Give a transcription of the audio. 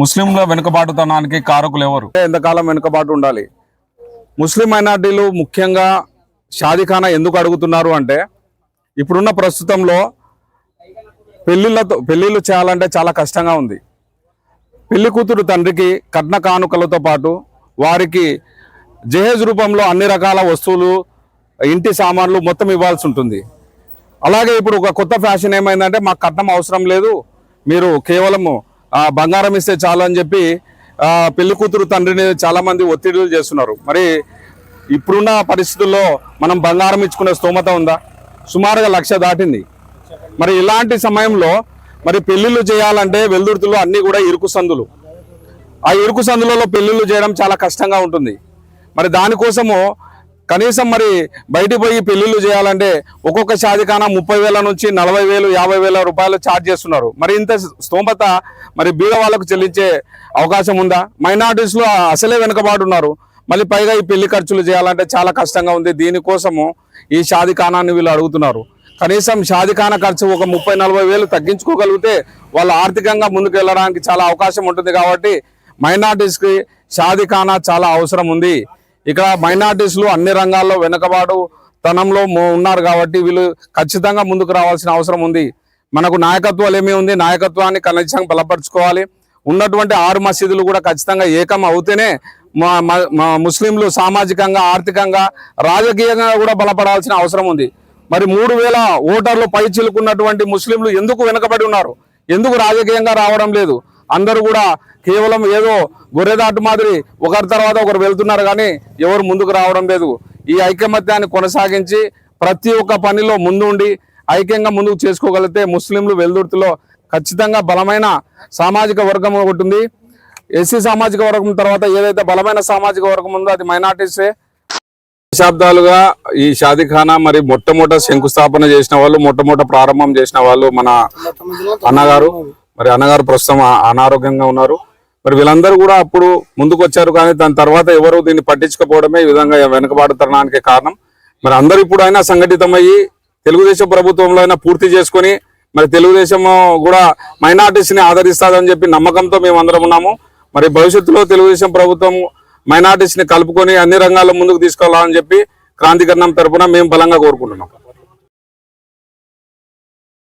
ముస్లింల వెనుకబాటుతనానికి కారకులు ఎవరు? ఎంతకాలం వెనుకబాటు ఉండాలి? ముస్లిం మైనార్టీలు ముఖ్యంగా షాదీఖానా ఎందుకు అడుగుతున్నారు అంటే ఇప్పుడున్న ప్రస్తుతంలో పెళ్ళిళ్ళతో పెళ్ళిళ్ళు చేయాలంటే చాలా కష్టంగా ఉంది. పెళ్ళి కూతురు తండ్రికి కట్న కానుకలతో పాటు వారికి జహేజ్ రూపంలో అన్ని రకాల వస్తువులు ఇంటి సామాన్లు మొత్తం ఇవ్వాల్సి ఉంటుంది. అలాగే ఇప్పుడు ఒక కొత్త ఫ్యాషన్ ఏమైందంటే మాకు కట్నం అవసరం లేదు మీరు కేవలము బంగారం ఇస్తే చాలు అని చెప్పి పెళ్ళి కూతురు తండ్రిని చాలా మంది ఒత్తిడులు చేస్తున్నారు. మరి ఇప్పుడున్న పరిస్థితుల్లో మనం బంగారం ఇచ్చుకునే స్తోమత ఉందా? సుమారుగా లక్ష దాటింది. మరి ఇలాంటి సమయంలో మరి పెళ్ళిళ్ళు చేయాలంటే వెల్దుర్తులు అన్నీ కూడా ఇరుకు సందులు. ఆ ఇరుకు సందులలో పెళ్ళిళ్ళు చేయడం చాలా కష్టంగా ఉంటుంది. మరి దానికోసము కనీసం మరి బయటికి పోయి పెళ్ళిళ్ళు చేయాలంటే ఒక్కొక్క షాదికానా ముప్పై వేల నుంచి నలభై వేలు యాభై వేల రూపాయలు ఛార్జ్ చేస్తున్నారు. మరి ఇంత స్తోమత మరి బీద వాళ్ళకు చెల్లించే అవకాశం ఉందా? మైనార్టీస్లో అసలే వెనుకబాటున్నారు. మళ్ళీ పైగా ఈ పెళ్ళి ఖర్చులు చేయాలంటే చాలా కష్టంగా ఉంది. దీనికోసము ఈ షాదిఖానాన్ని వీళ్ళు అడుగుతున్నారు. కనీసం షాదిఖానా ఖర్చు ఒక ముప్పై నలభై వేలు తగ్గించుకోగలిగితే వాళ్ళు ఆర్థికంగా ముందుకు వెళ్ళడానికి చాలా అవకాశం ఉంటుంది కాబట్టి మైనార్టీస్కి షాదిఖానా చాలా అవసరం ఉంది. ఇక్కడ మైనార్టీస్లు అన్ని రంగాల్లో వెనుకబాటు తనంలో ఉన్నారు కాబట్టి వీళ్ళు ఖచ్చితంగా ముందుకు రావాల్సిన అవసరం ఉంది. మనకు నాయకత్వాలు ఏమీ ఉంది? నాయకత్వాన్ని కనీసం బలపరుచుకోవాలి. ఉన్నటువంటి ఆరు మసీదులు కూడా ఖచ్చితంగా ఏకం అవుతేనే మా మా ముస్లింలు సామాజికంగా ఆర్థికంగా రాజకీయంగా కూడా బలపడాల్సిన అవసరం ఉంది. మరి మూడు వేల ఓటర్లు పై చిలుకున్నటువంటి ముస్లింలు ఎందుకు వెనుకబడి ఉన్నారు? ఎందుకు రాజకీయంగా రావడం లేదు? అందరూ కూడా కేవలం ఏదో గొర్రెదాటు మాదిరి ఒకరి తర్వాత ఒకరు వెళ్తున్నారు కానీ ఎవరు ముందుకు రావడం లేదు. ఈ ఐకమత్యాన్ని కొనసాగించి ప్రతి ఒక్క పనిలో ముందు ఉండి ఐక్యంగా ముందుకు చేసుకోగలిగితే ముస్లింలు వెల్దుర్తిలో ఖచ్చితంగా బలమైన సామాజిక వర్గం ఒకటి ఉంది. ఎస్సీ సామాజిక వర్గం తర్వాత ఏదైతే బలమైన సామాజిక వర్గం ఉందో అది మైనార్టీసే దశాబ్దాలుగా ఈ షాదీఖానా మరి మొట్టమొదట శంకుస్థాపన చేసిన వాళ్ళు మొట్టమొదట ప్రారంభం చేసిన వాళ్ళు మన అన్నగారు. మరి అన్నగారు ప్రస్తుతం అనారోగ్యంగా ఉన్నారు. మరి వీళ్ళందరూ కూడా అప్పుడు ముందుకు వచ్చారు కానీ దాని తర్వాత ఎవరు దీన్ని పట్టించుకోవడమే ఈ విధంగా వెనుకబాటుతనానికి కారణం. మరి అందరూ ఇప్పుడు అయినా సంఘటితమయ్యి తెలుగుదేశం ప్రభుత్వంలో అయినా పూర్తి చేసుకొని మరి తెలుగుదేశం కూడా మైనార్టీస్ని ఆదరిస్తాదని చెప్పి నమ్మకంతో మేము అందరం ఉన్నాము. మరి భవిష్యత్తులో తెలుగుదేశం ప్రభుత్వం మైనార్టీస్ని కలుపుకొని అన్ని రంగాల్లో ముందుకు తీసుకెళ్ళాలని చెప్పి క్రాంతికరణం తరపున మేము బలంగా కోరుకుంటున్నాం.